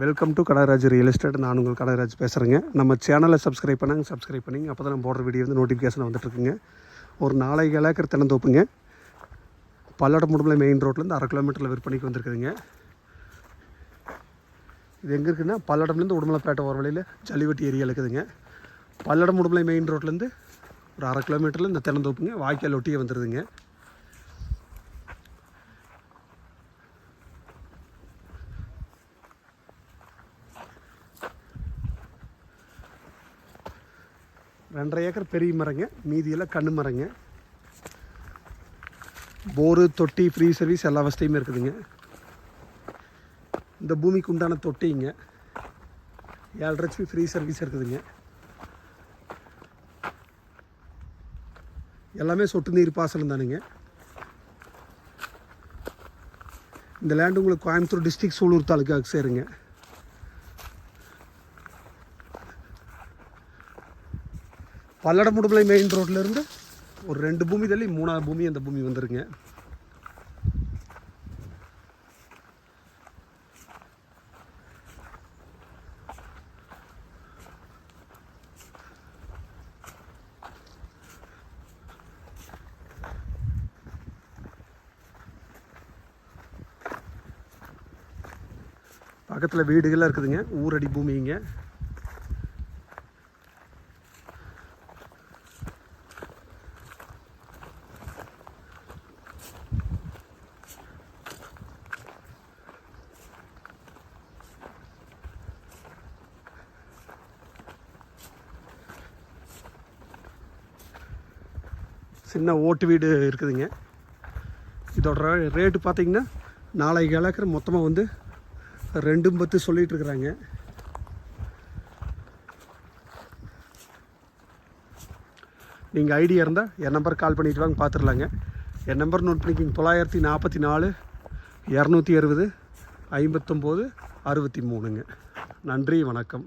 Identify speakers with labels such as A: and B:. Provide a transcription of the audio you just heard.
A: Welcome to Kadaraj real estate நான் உங்கள் கடராஜ் பேசுகிறேங்க நம்ம சேனலை சப்ஸ்கிரைப் பண்ணாங்க சப்ஸ்கிரைப் பண்ணிங்க. அப்போ தான் நம்ம போடுற வீடியோ வந்து நோட்டிஃபிகேஷன் வந்துட்டுருக்குங்க ஒரு நாளைக்கு ஏக்கர் திறந்தோப்புங்க பல்லடம் முடுமலை மெயின் ரோட்லேருந்து அரை கிலோமீட்டரில் விற்பனைக்கு வந்திருக்குதுங்க. இது எங்கே இருக்குன்னா பல்லடம்லேருந்து உடுமலைப்பேட்டை ஒரு வழியில் ஜல்லிவட்டி ஏரியா இருக்குதுங்க. பல்லடம் உடுமலை மெயின் ரோட்லேருந்து ஒரு அரை கிலோமீட்டரில் இந்த திறந்தோப்புங்க வாய்க்கால் ஒட்டியே வந்துடுதுங்க ரெண்டரை ஏக்கர் பெரிய மரங்க மீதியெல்லாம் கண்ணு மரங்க. போரு தொட்டி ஃப்ரீ சர்வீஸ் எல்லா வசதியுமே இருக்குதுங்க. இந்த பூமிக்கு உண்டான தொட்டிங்க. ஏழரை ஹெச்பி ஃப்ரீ சர்வீஸ் இருக்குதுங்க. எல்லாமே சொட்டு நீர் பாசனம் தானுங்க. இந்த லேண்டு உங்களுக்கு கோயம்புத்தூர் டிஸ்ட்ரிக்ட் சூலூர் தாலுக்காவுக்கு சேருங்க. பல்லடம் முடுமலை மெயின் ரோட்லேருந்து ஒரு ரெண்டு பூமி தள்ளி மூணாவது பூமி அந்த பூமி வந்துருங்க. பக்கத்தில் வீடுகள்லாம் இருக்குதுங்க. ஊரடி பூமிங்க. சின்ன ஓட்டு வீடு இருக்குதுங்க. இதோட ரேட்டு பார்த்தீங்கன்னா நாளைக்கு ஏக்கர் மொத்தமாக வந்து ரெண்டும் பத்து சொல்லிகிட்டு இருக்கிறாங்க. நீங்கள் ஐடியா இருந்தால் என் நம்பர் கால் பண்ணிட்டு வாங்க பார்த்துடலாங்க என் நம்பர் நோட் பண்ணிக்கிங்க தொள்ளாயிரத்தி நாற்பத்தி நாலு இரநூத்தி அறுபது ஐம்பத்தொம்போது அறுபத்தி மூணுங்க. நன்றி வணக்கம்.